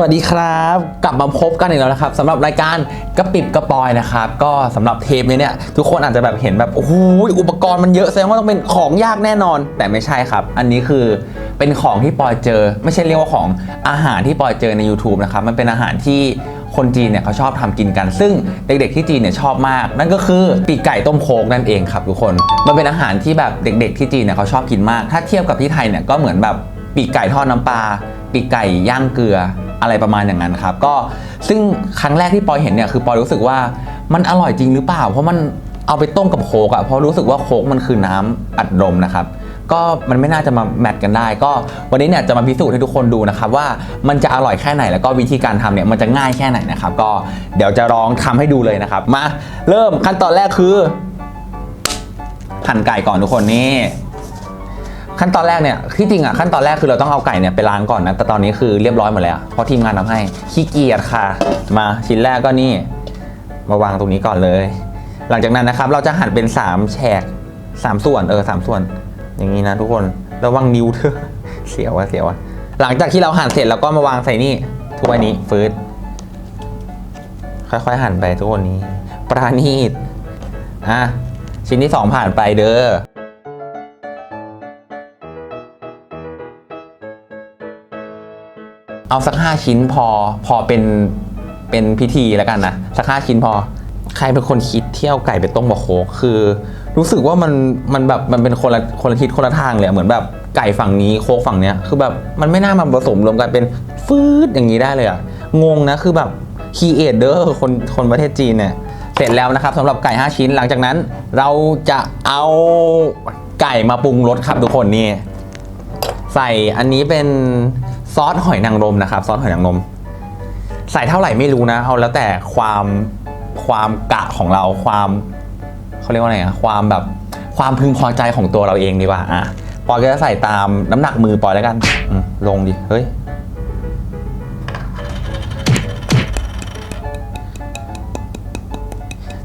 วัสดีครับ กลับมาพบกันอีกแล้วนะครับสำหรับรายการกระปิบกระปอยนะครับก็สำหรับเทปนี้เนี่ยทุกคนอาจจะแบบเห็นแบบโอ้โหอุปกรณ์มันเยอะแสดงว่าต้องเป็นของยากแน่นอน แต่ไม่ใช่ครับ อันนี้คือเป็นของที่ปอยเจอ ไม่ใช่เรียกว่าของอาหารที่ปอยเจอใน YouTube นะครับมันเป็นอาหารที่คนจีนเนี่ยเขาชอบทำกินกัน ซึ่งเด็ก ๆที่จีนเนี่ยชอบมาก นั่นก็คือปีกไก่ต้มโคกนั่นเองครับทุกคนมันเป็นอาหารที่แบบเด็ก ๆที่จีนเนี่ยเขาชอบกินมาก ถ้าเทียบกับที่ไทยเนี่ยก็เหมือนแบบปีกไก่ทอดน้ำปลาปีกไก่ย่างเกลือ อะไรประมาณอย่างนั้นครับ ก็ซึ่งครั้งแรกที่ปอยเห็นเนี่ยคือปอยรู้สึกว่ามันอร่อยจริงหรือเปล่า เพราะมันเอาไปต้มกับโคกอะเพราะรู้สึกว่าโคกมันคือน้ำอัดลมนะครับก็มันไม่น่าจะมาแมทกันได้ ก็วันนี้เนี่ยจะมาพิสูจน์ให้ทุกคนดูนะครับว่ามันจะอร่อยแค่ไหนแล้วก็วิธีการทำเนี่ยมันจะง่ายแค่ไหนนะครับ ก็เดี๋ยวจะลองทำให้ดูเลยนะครับ มาเริ่มขั้นตอนแรกคือหั่นไก่ก่อนทุกคนนี่ ขั้นตอนแรกเนี่ยที่จริงอะขั้นตอนแรกคือเราต้องเอาไก่เนี่ยไปล้างก่อนนะแต่ตอนนี้คือเรียบร้อยหมดแล้วเพราะทีมงานทำให้ขี้เกียจค่ะ มาชิ้นแรกก็นี่ มาวางตรงนี้ก่อนเลย หลังจากนั้นนะครับเราจะหั่นเป็น3แฉก3ส่วนเออสามส่วน อย่างนี้นะทุกคนระวังนิ้วเธอเสียวอะเสียวอะหลังจากที่เราหั่นเสร็จแล้วก็มาวางใส่นี่ถ้วยนี้ฟืดค่อยๆหั่นไปทุกคนนี้ ปราณีตอะชิ้นที่สองผ่านไปเด้อ เอาสักห้าชิ้นพอพอเป็นเป็นพิธีแล้วกันนะสักห้าชิ้นพอ ใครเป็นคนคิดเที่ยวไก่ไปต้มบะโคกคือ รู้สึกว่ามันมันแบบมันเป็นคนละคนละทิศคนละทางเลยอะเหมือนแบบไก่ฝั่งนี้โคกฝั่งเนี้ยคือแบบมันไม่น่ามาผสมรวมกันเป็นฟืดอย่างนี้ได้เลยอะงงนะคือแบบคีเอเดอร์คนคนประเทศจีนเนี่ยเสร็จแล้วนะครับสำหรับไก่ 5 ชิ้นหลังจากนั้น เราจะเอาไก่มาปรุงรสครับทุกคนนี่ใส่อันนี้เป็น ซอสหอยนางรมนะครับ ซอสหอยนางรมใส่เท่าไหร่ไม่รู้นะเอาแล้วแต่ความความกะของเราความเขาเรียกว่าไงอะความแบบความพึงพอใจของตัวเราเองดีกว่าอะปอยก็จะใส่ตามน้ำหนักมือปอยแล้วกันลงดิเฮ้ย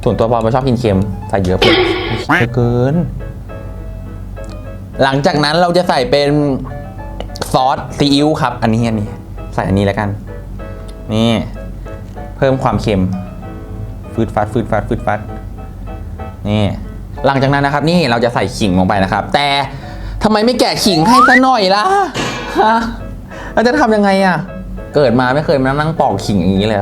ส่วนตัวปอยไม่ชอบกินเค็มใส่เยอะไปเยอะเกิน หลังจากนั้นเราจะใส่เป็น ซอสซีอิ๊วครับ อันนี้อันนี้ ใส่อันนี้แล้วกัน นี่ เพิ่มความเค็มฟืดฟัดฟืดฟัดฟืดฟัดนี่หลังจากนั้นนะครับ นี่เราจะใส่ขิงลงไปนะครับ แต่ทำไมไม่แกะขิงให้ซะหน่อยล่ะฮะเราจะทำยังไงอะเกิดมาไม่เคยมานั่งปอกขิงอย่างนี้เลย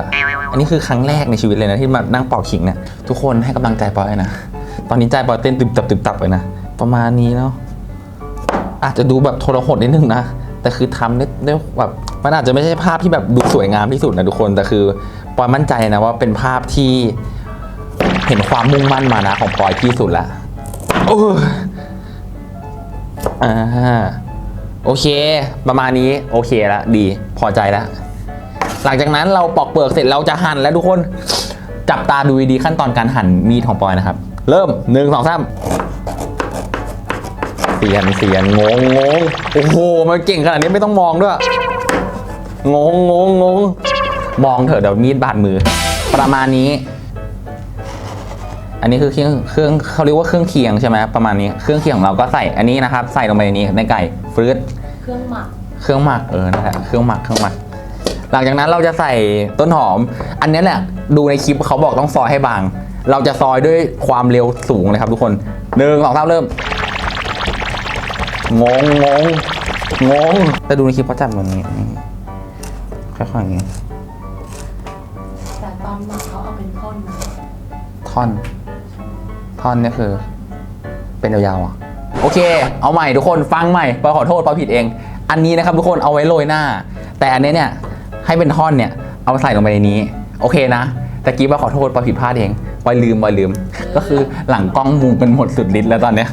อันนี้คือครั้งแรกในชีวิตเลยนะที่มานั่งปอกขิงเนี่ยทุกคนให้กำลังใจปอยนะตอนนี้ใจปอยเต้นตึบตับตึบตับเลยนะประมาณนี้เนาะอาจจะดูแบบโทรหดนิดนึงนะ แต่คือทำได้ได้แบบมันอาจจะไม่ใช่ภาพที่แบบดูสวยงามที่สุดนะทุกคน แต่คือปอยมั่นใจนะว่าเป็นภาพที่เห็นความมุ่งมั่นมานะของปอยที่สุดละโอ้อ่าโอเค ประมาณนี้โอเคละดีพอใจแล้วหลังจากนั้นเราปอกเปลือกเสร็จเราจะหั่นแล้วทุกคน จับตาดูดีขั้นตอนการหั่นมีดของปอยนะครับ เริ่มหนึ่งสองสาม เสียนเสียนงงงงโอ้โหมันเก่งขนาดนี้ไม่ต้องมองด้วย งงงงงงมองเถอะเดี๋ยวมีดบาดมือ ประมาณนี้ อันนี้คือเครื่องเครื่องเขาเรียกว่าเครื่องเคียงใช่ไหมประมาณนี้เครื่องเคียงของเราก็ใส่อันนี้นะครับ ใส่ลงไปในนี้ในไก่ฟรืดเครื่องหมักเครื่องหมักเออนั่นแหละเครื่องหมักเครื่องหมัก หลังจากนั้นเราจะใส่ต้นหอม อันนี้แหละดูในคลิปเขาบอกต้องซอยให้บาง เราจะซอยด้วยความเร็วสูงเลยครับทุกคนหนึ่งสองสามเริ่ม งงงงงงแต่ดูในคลิปเขาจับแบบนี้นี่ค่อยๆอย่างนี้แต่ตอนหมักเขาเอาเป็นท่อนนะท่อน ท่อนเนี่ยคือ เป็นยาวๆอะโอเค เอาใหม่ทุกคนฟังใหม่ปอขอโทษปอผิดเอง อันนี้นะครับทุกคนเอาไว้โรยหน้า แต่อันนี้เนี่ยให้เป็นท่อนเนี่ยเอาใส่ลงไปในนี้ โอเคนะตะกี้ปอขอโทษปอผิดพลาดเองปอยลืมปอยลืม ก็คือหลังกล้องมุมเป็นหมดสุดฤทธิ์แล้วตอนเนี้ย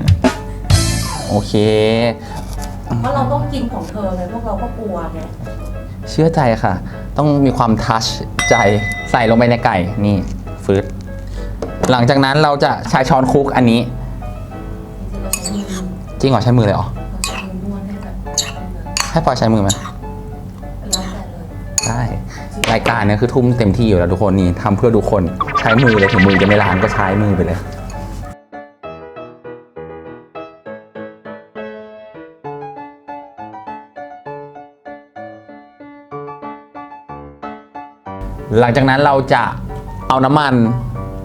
โอเค เพราะเราต้องกินของเธอไงพวกเราก็กลัวไงเชื่อใจค่ะ ต้องมีความทัชใจใส่ลงไปในไก่นี่ฟืดหลังจากนั้นเราจะใช้ช้อนคลุกอันนี้ จริงๆเราใช้มือจริงเหรอใช้มือเลยเหรอเราใช้มือนวดให้แบบนั้นให้ปอยใช้มือไหมแล้วแต่เลยได้รายการเนี้คือทุ่มเต็มที่อยู่แล้วทุกคนนี่ทำเพื่อทุกคนใช้มือเลยถึงมือจะไม่ล้างก็ใช้มือไปเลย หลังจากนั้นเราจะเอาน้ำมัน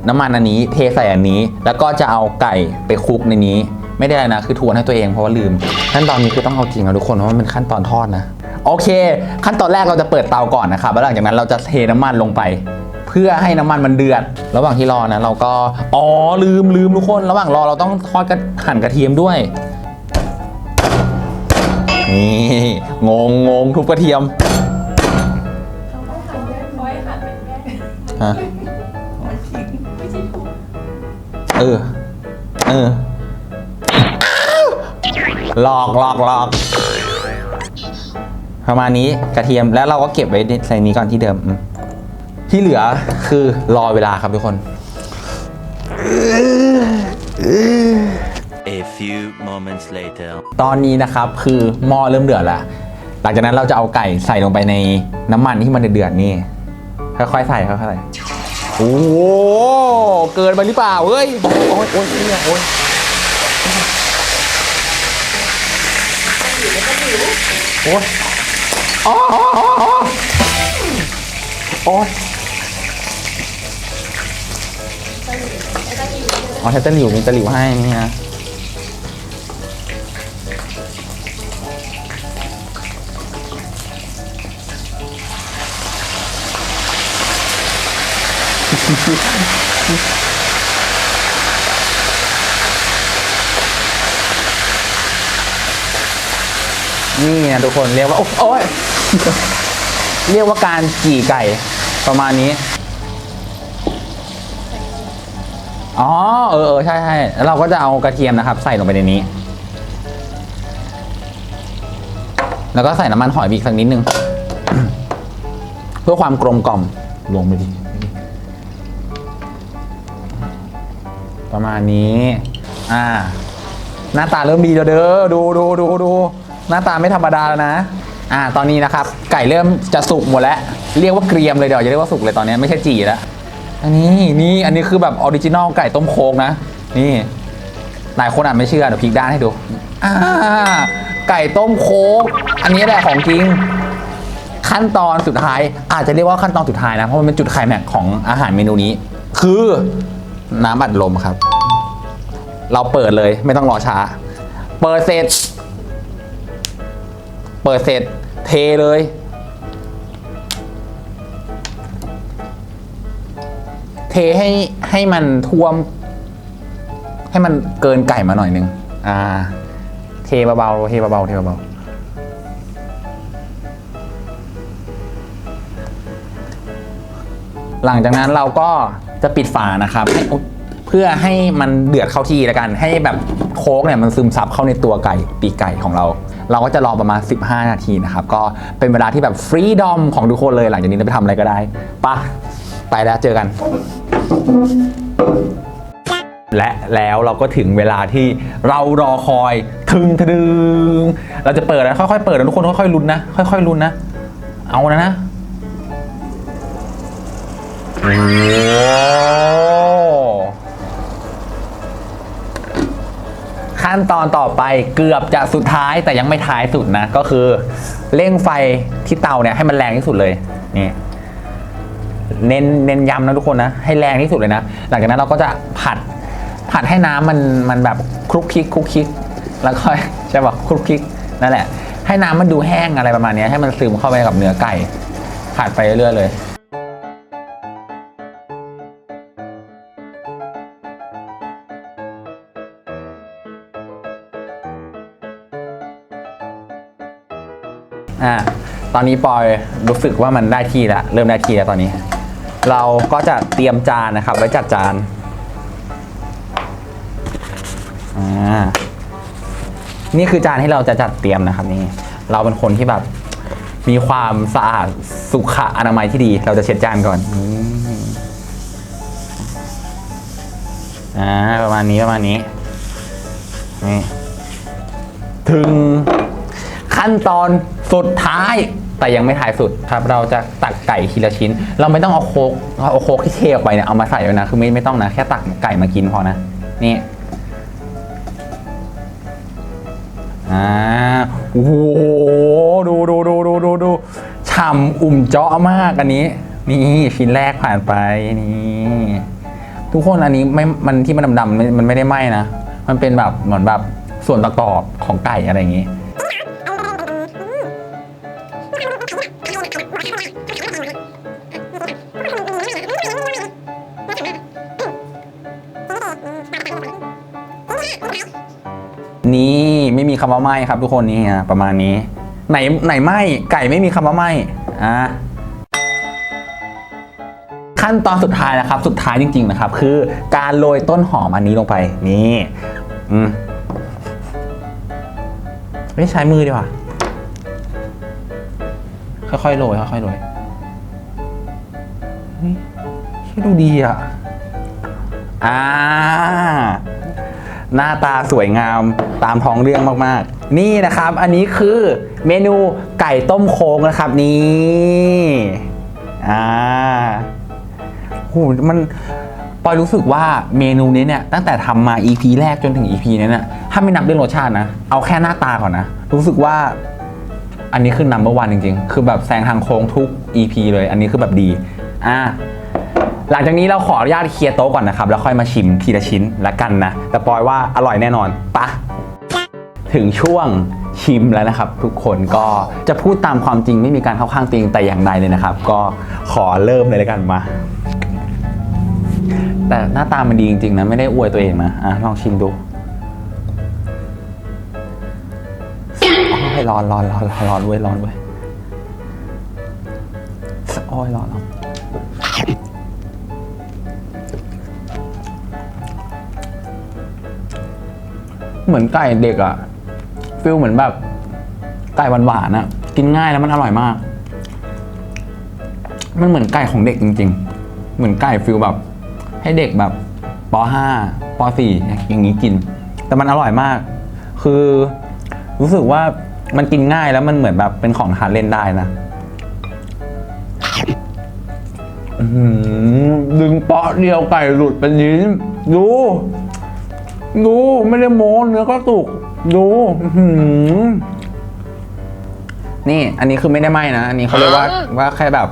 น้ำมันอันนี้ เทใส่อันนี้ แล้วก็จะเอาไก่ไปคลุกในนี้ ไม่ได้อะไรนะ คือทวนให้ตัวเองเพราะว่าลืม ขั้นตอนนี้คือต้องเอาจริงนะทุกคนเพราะว่ามันเป็นขั้นตอนทอดนะ โอเค ขั้นตอนแรกเราจะเปิดเตาก่อนนะครับแล้วหลังจากนั้นเราจะเทน้ำมันลงไป เพื่อให้น้ำมันมันเดือด ระหว่างที่รอนะ เราก็อ๋อลืมลืมทุกคน ระหว่างรอเราต้องทอดกระหั่นกระเทียมด้วยนี่งงงงทุบกระเทียม ฮะไม่ใช่ถูกเออ เออ หลอกหลอกหลอกประมาณนี้กระเทียมแล้วเราก็เก็บไว้ใส่นี้ก่อนที่เดิมอืมที่เหลือคือรอเวลาครับทุกคน A few moments later. ตอนนี้นะครับคือหม้อเริ่มเดือดแล้ว หลังจากนั้นเราจะเอาไก่ใส่ลงไปในน้ำมันที่มันเดือดๆนี่ ค่อยๆใส่ค่อยๆใส่โอ้โหเกินไปหรือเปล่าเฮ้ยโอ้ยโอ้ยเนี่ยโอ้ยโอ้ยอ๋ออ๋ออ๋ออ๋อโอ้ยอ๋อใช้ตะหลิวมีตะหลิวให้นี่นะ นี่นะทุกคนเรียกว่า โอ๊ยเรียกว่าการกี่ไก่ประมาณนี้ อ๋อ เออเออใช่ใช่แล้วเราก็จะเอากระเทียมนะครับ ใส่ลงไปในนี้ แล้วก็ใส่น้ำมันหอยบีกสักนิดนึง เพื่อความกลมกล่อมลงไปดิ ประมาณนี้ อ่า หน้าตาเริ่มดีแล้วเด้อดูดูดูดูหน้าตาไม่ธรรมดาแล้วนะ อ่า ตอนนี้นะครับ ไก่เริ่มจะสุกหมดแล้ว เรียกว่าเกรียมเลยเดี๋ยวอย่าเรียกว่าสุกเลยตอนนี้ไม่ใช่จีแล้วอันนี้นี่อันนี้คือแบบออริจินอลไก่ต้มโค้งนะ นี่หลายคนอาจไม่เชื่อเดี๋ยวพลิกด้านให้ดูอ่าไก่ต้มโค้งอันนี้แหละของจริงขั้นตอนสุดท้ายอาจจะเรียกว่าขั้นตอนสุดท้ายนะ เพราะมันเป็นจุดไคลแม็กของอาหารเมนูนี้ คือ น้ำอัดลมครับ เราเปิดเลยไม่ต้องรอช้า เปิดเสร็จ เปิดเสร็จเทเลย เทให้ให้มันท่วม ให้มันเกินไก่มาหน่อยนึง อ่า เทเบาๆเทเบาๆเทเบาๆหลังจากนั้นเราก็ จะปิดฝานะครับให้เพื่อให้มันเดือดเข้าที่แล้วกัน ให้แบบโค้กเนี่ยมันซึมซับเข้าในตัวไก่ปีกไก่ของเรา เราก็จะรอประมาณ 15 นาทีนะครับ ก็เป็นเวลาที่แบบฟรีดอมของทุกคนเลยหลังจากนี้เราไปทำอะไรก็ได้ปะไปแล้วเจอกัน และแล้วเราก็ถึงเวลาที่เรารอคอยถึงถึงเราจะเปิดนะค่อยๆเปิดนะทุกคนค่อยๆลุ้นนะค่อยๆลุ้นนะ เอานะนะ โอ้ขั้นตอนต่อไปเกือบจะสุดท้ายแต่ยังไม่ท้ายสุดนะ ก็คือเร่งไฟที่เตาเนี่ยให้มันแรงที่สุดเลยนี่เน้นเน้นย้ำนะทุกคนนะ ให้แรงที่สุดเลยนะ หลังจากนั้นเราก็จะผัดผัดให้น้ำมันมันแบบคลุกคลิกคลุกคลิก แล้วก็ใช่ป่ะคลุกคลิกนั่นแหละ ให้น้ำมันดูแห้งอะไรประมาณนี้ให้มันซึมเข้าไปกับเนื้อไก่ผัดไปเรื่อยๆเลย อ่าตอนนี้ปอยรู้สึกว่ามันได้ที่แล้วเริ่มได้ที่แล้วตอนนี้ เราก็จะเตรียมจานนะครับ ไว้จัดจานอ่านี่คือจานที่เราจะจัดเตรียมนะครับนี่เราเป็นคนที่แบบมีความสะอาดสุขอนามัยที่ดี เราจะเช็ดจานก่อนอ่าประมาณนี้ประมาณนี้นี่ถึงขั้นตอน สุดท้ายแต่ยังไม่ท้ายสุดครับ เราจะตักไก่ทีละชิ้น เราไม่ต้องเอาโคกเอาโคกที่เทออกไปเนี่ยเอามาใส่ไว้นะ คือไม่ไม่ต้องนะ แค่ตักไก่มากินพอนะ นี่อ่าโอ้โหดูดูดูดูดูดูฉ่ำอุ่มเจาะมากอันนี้ นี่ชิ้นแรกผ่านไปนี่ทุกคนอันนี้ไม่มันที่มันดำๆมันมันไม่ได้ไหม้นะมันเป็นแบบเหมือนแบบส่วนประกอบของไก่อะไรอย่างงี้ คำว่าไหม้ครับทุกคนนี่อะประมาณนี้ ไหนไหนไหม้ไก่ไม่มีคำว่าไหม้อะขั้นตอนสุดท้ายนะครับ สุดท้ายจริง ๆ นะครับ คือการโรยต้นหอมอันนี้ลงไปนี่อืมไม่ใช้มือดีกว่าค่อยๆโรยค่อยๆโรยเฮ้ยเฮ้ยดูดีอะอ่า หน้าตาสวยงามตามท้องเรื่องมากๆ นี่นะครับ อันนี้คือเมนูไก่ต้มโค้งนะครับนี่อ่าโหมันปอยรู้สึกว่าเมนูนี้เนี่ยตั้งแต่ทำมา EP แรกจนถึง EP นี้เนี่ยถ้าไม่นับเรื่องรสชาตินะ เอาแค่หน้าตาก่อนนะ รู้สึกว่าอันนี้คือ number one จริงๆ คือแบบแซงทางโค้งทุก EP เลย อันนี้คือแบบดี อ่า หลังจากนี้เราขออนุญาตเคลียร์โต๊ะก่อนนะครับ แล้วค่อยมาชิมทีละชิ้นละกันนะ แต่ปอยว่าอร่อยแน่นอนปะถึงช่วงชิมแล้วนะครับ ทุกคนก็จะพูดตามความจริงไม่มีการเข้าข้างตัวเองแต่อย่างใดเลยนะครับ ก็ขอเริ่มเลยละกันมา แต่หน้าตามันดีจริงๆนะไม่ได้อวยตัวเองนะอะลองชิมดูอ้ร้อนร้อนร้อนร้อนร้อนเว้ยร้อนเว้ยโอ้ยร้อนร้อน เหมือนไก่เด็กอะฟิลเหมือนแบบไก่หวานๆอะกินง่ายแล้วมันอร่อยมาก มันเหมือนไก่ของเด็กจริง ๆ เหมือนไก่ฟิลแบบ ให้เด็กแบบป .5 ป .4 อย่างนี้กิน แต่มันอร่อยมาก คือรู้สึกว่ามันกินง่ายแล้วมันเหมือนแบบเป็นของทานเล่นได้นะดึงเปาะเดียวไก่หลุดเป็นยิ้มดู ดูไม่ได้โม้เนื้อก็สุกดูอื้อหือนี่อันนี้คือไม่ได้ไหมนะ อันนี้เขาเรียกว่าว่าแค่แบบ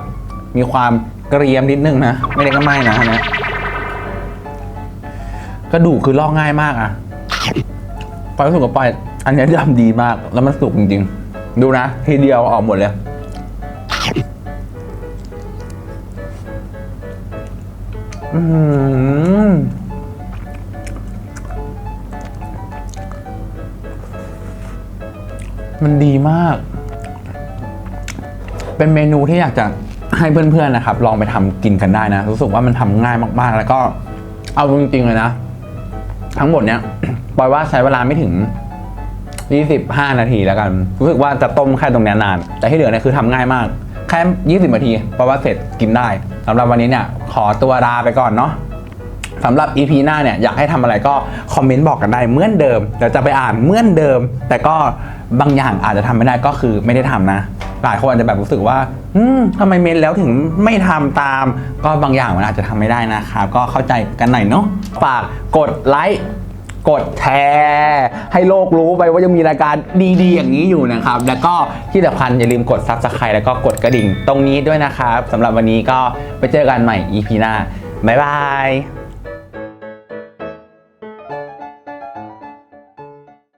มีความเกรียมนิดนึงนะ ไม่ได้ก็ไหมนะอันเนี้ยกระดูกคือลอกง่ายมากอะปอยรู้สึกว่าปอยอันเนี้ยยำดีมากแล้วมันสุกจริงๆ ดูนะ ทีเดียวออกหมดเลยอืม มันดีมาก เป็นเมนูที่อยากจะให้เพื่อนๆนะครับ ลองไปทำกินกันได้นะรู้สึกว่ามันทำง่ายมากๆ แล้วก็เอาจริงๆเลยนะ ทั้งหมดเนี้ยปอยว่าใช้เวลาไม่ถึง25 นาทีแล้วกันรู้สึกว่าจะต้มแค่ตรงเนี้ยนาน แต่ที่เหลือเนี่ยคือทำง่ายมาก แค่ 20 นาทีปอยว่าเสร็จกินได้สำหรับวันนี้เนี่ย ขอตัวลาไปก่อนเนาะสำหรับ EP หน้าเนี่ย อยากให้ทำอะไรก็ คอมเมนต์บอกกันได้เหมือนเดิมเดี๋ยวจะไปอ่านเหมือนเดิม แต่ก็ บางอย่างอาจจะทำไม่ได้ก็คือไม่ได้ทำนะ หลายคนอาจจะแบบรู้สึกว่าอืมทำไมเมนแล้วถึงไม่ทำตาม ก็บางอย่างมันอาจจะทำไม่ได้นะครับก็เข้าใจกันหน่อยเนาะฝากกดไลค์กดแชร์ให้โลกรู้ไปว่ายังมีรายการดีๆ อย่างนี้อยู่นะครับ แล้วก็ที่สำคัญอย่าลืมกด Subscribe แล้วก็กดกระดิ่งตรงนี้ด้วยนะครับสำหรับวันนี้ก็ไปเจอกันใหม่ EP หน้า บ๊ายบาย